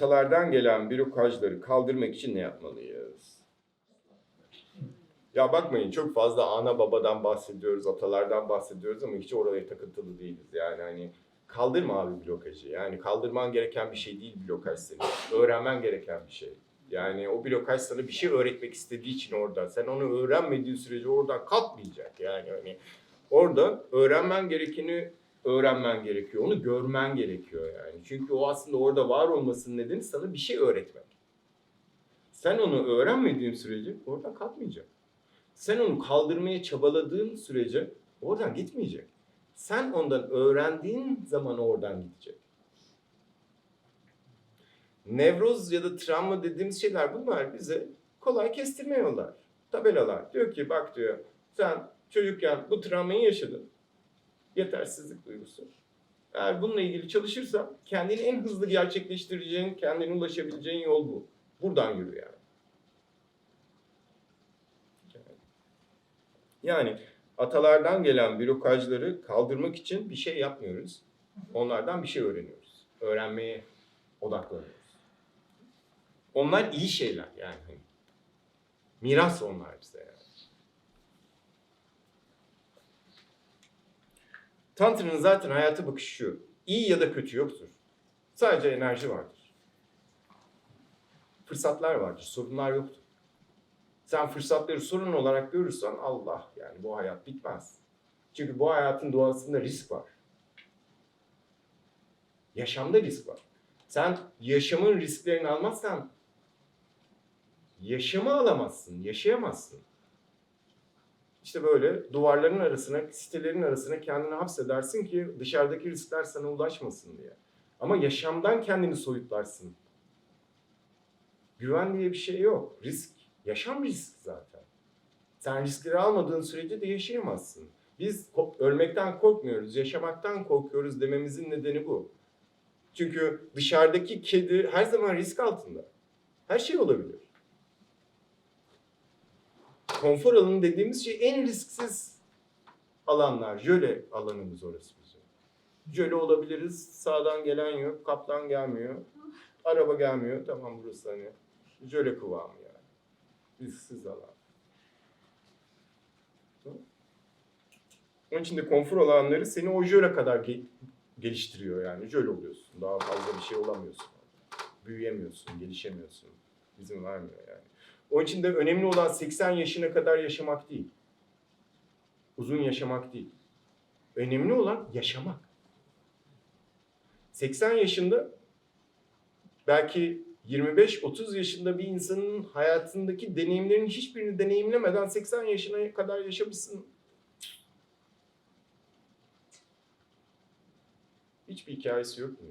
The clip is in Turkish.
atalardan gelen blokajları kaldırmak için ne yapmalıyız? Ya bakmayın çok fazla ana babadan bahsediyoruz, atalardan bahsediyoruz ama hiç oraya takıntılı değiliz. Yani hani kaldırma abi blokajı. Yani kaldırman gereken bir şey değil blokaj senin. Öğrenmen gereken bir şey. Yani o blokaj sana bir şey öğretmek istediği için orada. Sen onu öğrenmediğin sürece oradan kalkmayacak. Yani hani orada öğrenmen gerekeni öğrenmen gerekiyor. Onu görmen gerekiyor yani. Çünkü o aslında orada var olmasının nedeni sana bir şey öğretmek. Sen onu öğrenmediğin sürece oradan kalkmayacak. Sen onu kaldırmaya çabaladığın sürece oradan gitmeyecek. Sen ondan öğrendiğin zaman oradan gidecek. Nevroz ya da travma dediğimiz şeyler bunlar bize kolay kestirme yollar. Tabelalar. Diyor ki bak diyor sen çocukken bu travmayı yaşadın. Yetersizlik duygusu. Eğer bununla ilgili çalışırsan kendini en hızlı gerçekleştireceğin, kendine ulaşabileceğin yol bu. Buradan yürü yani. Yani atalardan gelen blokajları kaldırmak için bir şey yapmıyoruz. Onlardan bir şey öğreniyoruz. Öğrenmeye odaklanıyoruz. Onlar iyi şeyler yani. Hani Miras onlar bize yani. Tantra'nın zaten hayata bakışı şu. İyi ya da kötü yoktur. Sadece enerji vardır. Fırsatlar vardır, sorunlar yoktur. Sen fırsatları sorun olarak görürsen Allah yani bu hayat bitmez. Çünkü bu hayatın doğasında risk var. Yaşamda risk var. Sen yaşamın risklerini almazsan yaşamı alamazsın, yaşayamazsın. İşte böyle duvarların arasına, sitelerin arasına kendini hapsedersin ki dışarıdaki riskler sana ulaşmasın diye. Ama yaşamdan kendini soyutlarsın. Güven diye bir şey yok. Risk. Yaşam risk zaten. Sen riskleri almadığın sürece de yaşayamazsın. Biz ölmekten korkmuyoruz, yaşamaktan korkuyoruz dememizin nedeni bu. Çünkü dışarıdaki kedi her zaman risk altında. Her şey olabilir. Konfor alanı dediğimiz şey en risksiz alanlar. Jöle alanımız orası bizim. Jöle olabiliriz. Sağdan gelen yok, kaptan gelmiyor. Araba gelmiyor. Tamam burası hani jöle kıvamı yani. Risksiz alan. Onun için de konfor alanları seni o jöle kadar ge- geliştiriyor yani. Jöle oluyorsun. Daha fazla bir şey olamıyorsun. Büyüyemiyorsun, gelişemiyorsun. İzin vermiyor yani. Onun için de önemli olan 80 yaşına kadar yaşamak değil. Uzun yaşamak değil. Önemli olan yaşamak. 80 yaşında belki 25-30 yaşında bir insanın hayatındaki deneyimlerin hiçbirini deneyimlemeden 80 yaşına kadar yaşamışsın. Hiçbir hikayesi yok mu?